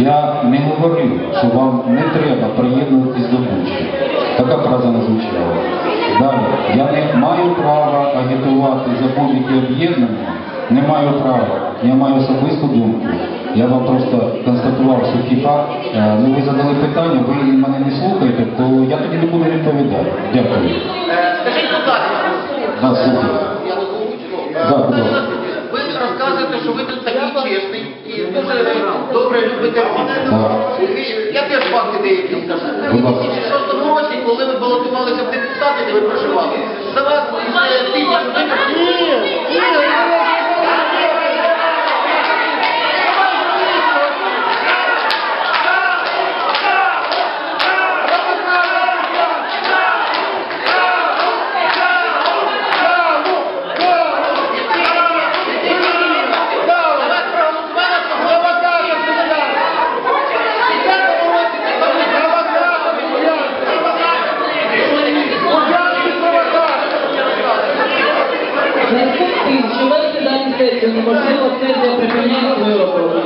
Я не говорив, що вам не треба приєднуватись до Бучі. Така фраза не звучала. Далі, я не маю права агітувати за будь-які об'єднання, не маю права. Я маю особисту думку. Я вам просто констатував сухий факт. Е, Ну, ви задали питання, ви мене не слухаєте, то я тоді не буду відповідати. Дякую. Е, Скажіть, будь ласка, Да, слухаю. я дозвучу. Да, будь ласка. Ви розказуєте, що ви тут такий чесний і дуже добре любите. Роботу. Я теж факти деякі скажу. У 2006 році, коли ви балотувалися в депутати, де ви проживали, за вас неможливо, сесія припиняє свою роботу.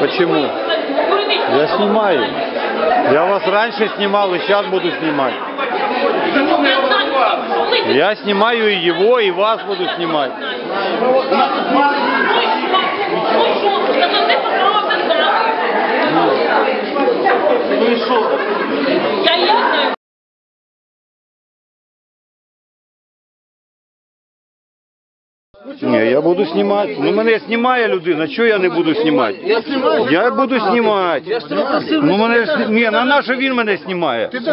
Почему? Я снимаю. Я вас раньше снимал и сейчас буду снимать. Я снимаю и его, и вас буду снимать. Я ясно. Ні, я буду знімати. Ну мене знімає людина, чого я не буду знімати? Я знімаю. Я буду знімати. Я ж тебе просив. Ну мене ж ні, на на що він мене знімає? Ти Я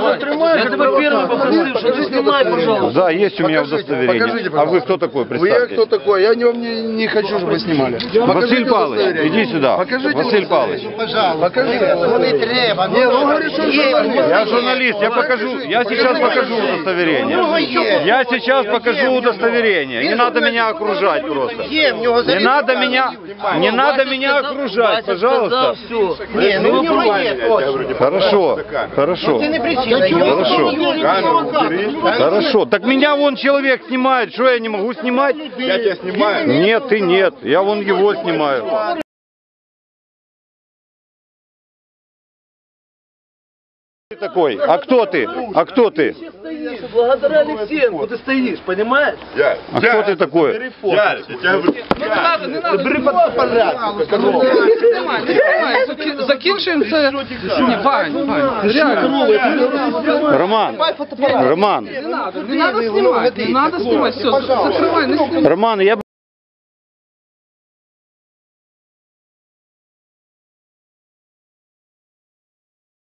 тебя первый попросил, что ты снимай, пожалуйста. Да, есть у меня удостоверение. покажите, а вы кто такой? Вы я Представьте. кто такой? Я не, вам не, не хочу, чтобы вы снимали. Василь Покажите Павлович, удостоверение. иди сюда. Покажите Василь удостоверение. Павлович. Покажите. Ну не треба. Не, ну говорит, что журналист. Я журналист, я покажу, я сейчас покажу удостоверение. Я сейчас покажу удостоверение. Не надо меня окружать просто. Не надо меня, не надо меня окружать, пожалуйста. Не, ну не говорит. Хорошо, хорошо. Хорошо. Хорошо. Так меня вон человек снимает, что я не могу снимать? Я тебя снимаю. Нет, ты нет. Я вон его снимаю. Ты такой? А кто ты? А кто ты? Благодаря Алексеенко ты стоишь, понимаешь? А кто ты такой? Бери под порядку. Закінчуємо це. Ні, Вань, Вань, реально. Роман, Роман, Не надо знімати, не надо знімати. Все, закривай, не знімай. Роман, я